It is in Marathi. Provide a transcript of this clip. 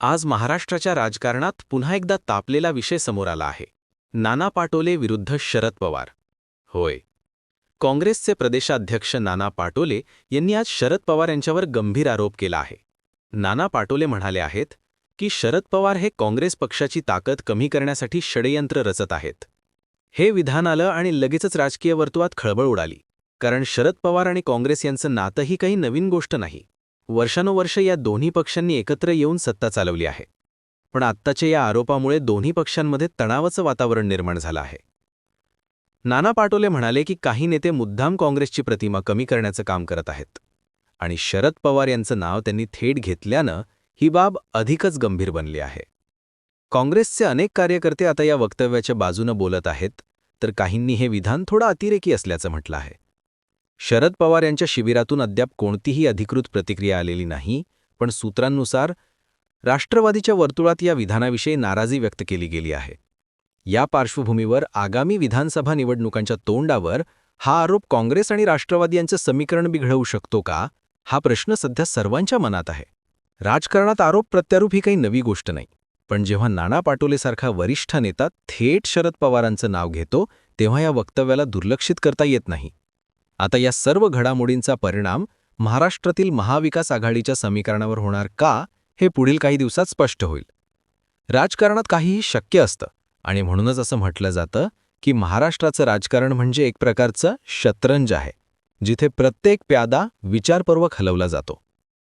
आज महाराष्ट्राच्या राजकारणात पुन्हा एकदा तापलेला विषय समोर आला आहे. नाना पाटोले विरुद्ध शरद पवार. होय. काँग्रेसचे प्रदेशाध्यक्ष नाना पाटोले यांनी आज शरद पवार यांच्यावर गंभीर आरोप केला आहे. नाना पाटोले म्हणाले आहेत की शरद पवार हे काँग्रेस पक्षाची ताकद कमी करण्यासाठी षडयंत्र रचत आहेत. हे विधान आलं आणि लगेचच राजकीय वर्तुळात खळबळ उडाली. कारण शरद पवार आणि काँग्रेस यांचं नातंही काही नवीन गोष्ट नाही. वर्षानुवर्ष या दोन्ही पक्षांनी एकत्र येऊन सत्ता चालवली आहे. पण आत्ताच्या या आरोपामुळे दोन्ही पक्षांमध्ये तणावाचं वातावरण निर्माण झालं आहे. नाना पाटोले म्हणाले की काही नेते मुद्दाम काँग्रेसची प्रतिमा कमी करण्याचं काम करत आहेत. आणि शरद पवार यांचं नाव त्यांनी थेट घेतल्यानं ही बाब अधिकच गंभीर बनली आहे. काँग्रेसचे अनेक कार्यकर्ते आता या वक्तव्याच्या बाजूनं बोलत आहेत तर काहींनी हे विधान थोडं अतिरेकी असल्याचं म्हटलं आहे. शरद पवार यांच्या शिबिरातून अद्याप कोणतीही अधिकृत प्रतिक्रिया आलेली नाही पण सूत्रांनुसार राष्ट्रवादीच्या वर्तुळात या विधानाविषयी नाराजी व्यक्त केली गेली आहे. या पार्श्वभूमीवर आगामी विधानसभा निवडणुकांच्या तोंडावर हा आरोप काँग्रेस आणि राष्ट्रवादी यांचं समीकरण बिघडवू शकतो का हा प्रश्न सध्या सर्वांच्या मनात आहे. राजकारणात आरोप प्रत्यारोप ही काही नवी गोष्ट नाही पण जेव्हा नाना पाटोलेसारखा वरिष्ठ नेता थेट शरद पवारांचं नाव घेतो तेव्हा या वक्तव्याला दुर्लक्षित करता येत नाही. आता या सर्व घडामोडींचा परिणाम महाराष्ट्रातील महाविकास आघाडीच्या समीकरणावर होणार का हे पुढील काही दिवसात स्पष्ट होईल. राजकारणात काहीही शक्य असतं आणि म्हणूनच असं म्हटलं जातं की महाराष्ट्राचं राजकारण म्हणजे एक प्रकारचं शतरंज आहे जिथे प्रत्येक प्यादा विचारपूर्वक हलवला जातो.